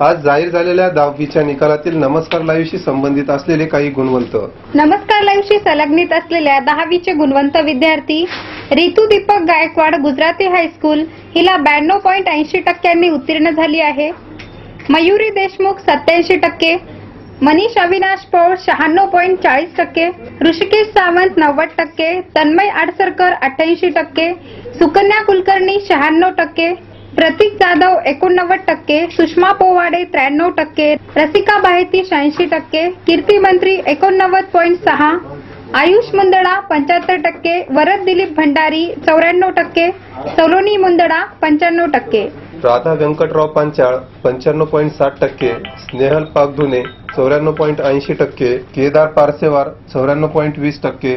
आज जाहीर झालेल्या दहावीच्या निकालातील नमस्कार लाईव्हशी संबंधित असलेले काही गुणवंत. नमस्कार लाईव्हशी संलग्नित असलेल्या दहावीचे गुणवंत विद्यार्थी रितू दीपक गायकवाड गुजराती हायस्कूल हिला ब्याण्णव पॉईंट ऐंशी टक्क्यांनी उत्तीर्ण झाली आहे. मयुरी देशमुख सत्याऐंशी टक्के मनीष अविनाश पौळ शहाण्णव पॉईंट चाळीस टक्के ऋषिकेश सावंत नव्वद टक्के तन्मय आडसरकर अठ्ठ्याऐंशी टक्के सुकन्या कुलकर्णी शहाण्णव टक्के प्रतीक जाधव एकोणनव्वद टक्के सुषमा पोवाडे त्र्याण्णव टक्के रसिका बाहेती शहाऐंशी टक्के कीर्ती मंत्री एकोणनव्वद पॉईंट सहा आयुष मुंदडा पंच्याहत्तर टक्के वरद दिलीप भंडारी चौऱ्याण्णव टक्के सलोनी मुंदडा पंच्याण्णव टक्के. राधा व्यंकटराव पांचाळ पंच्याण्णव पॉईंट साठ टक्के स्नेहल पागधुने चौऱ्याण्णव पॉईंट ऐंशी टक्के केदार पारसेवार चौऱ्याण्णव पॉईंट वीस टक्के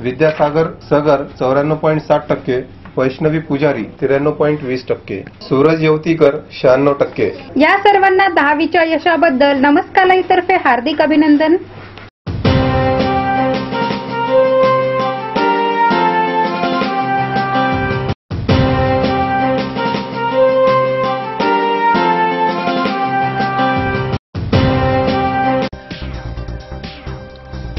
विद्यासागर सगर चौऱ्याण्णव पॉईंट साठ टक्के वैष्णवी पुजारी त्र्याण्णव पॉईंट वीस टक्के. सूरज येवतीकर शहाण्णव टक्के. या सर्वांना दहावीच्या यशाबद्दल नमस्कालाईतर्फे हार्दिक अभिनंदन.